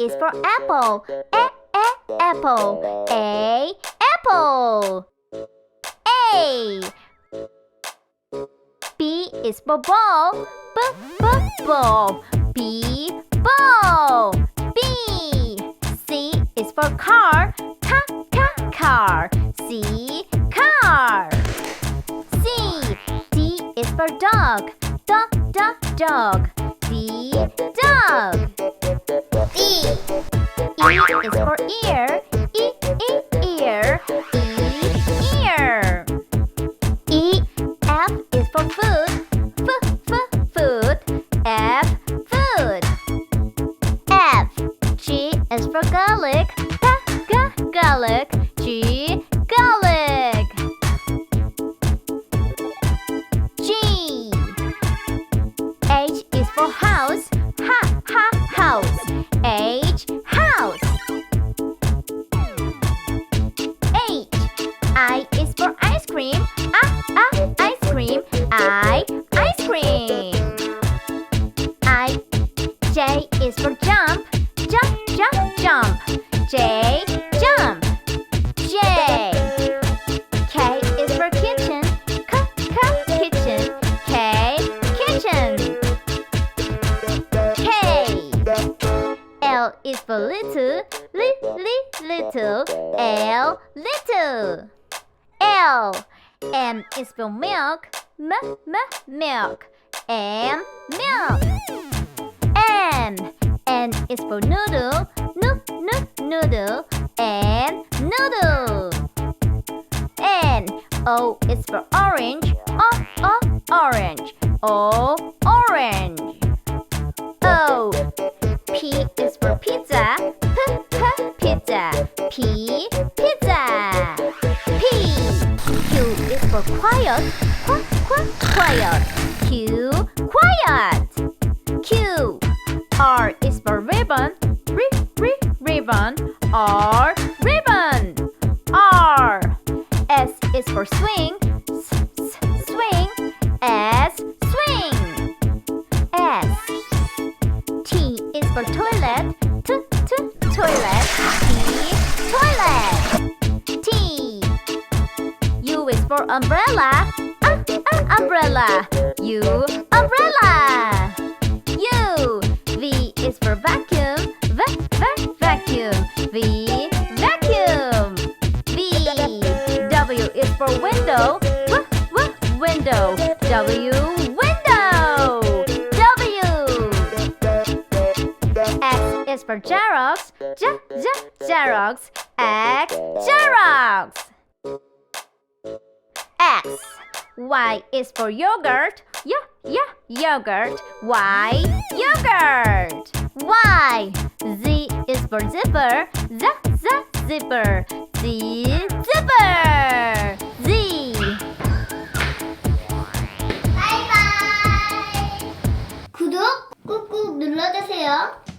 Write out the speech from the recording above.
is for apple. A, a, apple. A, apple. A. B is for ball. B, b, ball. B, ball. B. C is for car. Ca, ca, car. C, car. C. D is for dog. D, d, dog. D, dog. E. E is for ear. E, e, ear. E, ear. E, F is for food. F, f, food. F, food. F, G is for garlic. G, g, garlic. G, garlic. G. H is for house. Cream. Ah, ah, ice cream. I, ice cream. I. J is for jump. Jump, jump, jump. J, jump. J. K is for kitchen. K, K, kitchen. K, kitchen. K. L is for little. Li, li, little. L, little. L. M is for milk. M, m, milk. M, milk. N. N is for noodle. N, n, noodle. N, noodle. N. O is for orange. O, O, orange. O, orange. For quiet. Qu, qu, quiet. Q, quiet. Q. R is for ribbon. R, R, ribbon. R, ribbon. R. S is for swing. S, s, swing. S, swing. S. T is for toilet. U umbrella. Uh, uh, umbrella. U, umbrella. U. V is for vacuum. V, v, vacuum. V, vacuum. V. W is for window. W, w, window. W, window. W. X is for Xerox. J, J, Xerox. X, Xerox. S. Y is for yogurt. Yeah, yeah, yogurt. Y, yogurt. Y. Z is for zipper. Z, z, zipper. Z, zipper. Z. Bye bye. 구독 꾹꾹 눌러주세요.